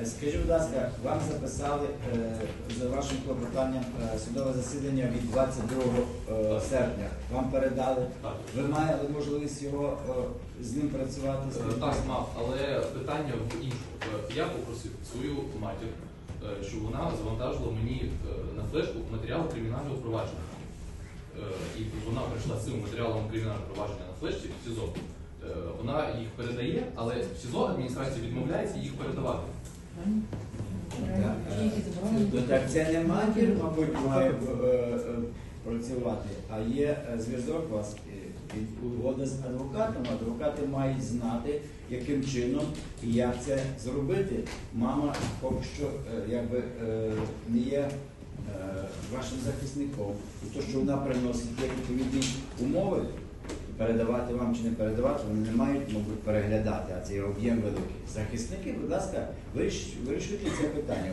Е, Скажіть, будь ласка, вам записали е, за вашим клопотанням е, судове засідання від 22 е, серпня. Вам передали. Так. Ви мали можливість його з ним працювати? Так, мав, але питання в іншому. Я попросив свою матір, щоб вона завантажила мені на флешку матеріали кримінального провадження. І вона прийшла з цим матеріалом кримінального провадження на флешці в СІЗО. Вона їх передає, але в СІЗО адміністрація відмовляється їх передавати. Так, це не матір, мабуть, має е, е, працювати, а є е, зв'язок у вас угоди з адвокатом. Адвокати мають знати, яким чином і як це зробити. Мама поки що якби не є вашим захисником. І то, що вона приносить є відповідні умови, передавати вам чи не передавати, вони не мають, мабуть, переглядати, а це є об'єм великий. Захисники, будь ласка, виріш- вирішуйте це питання.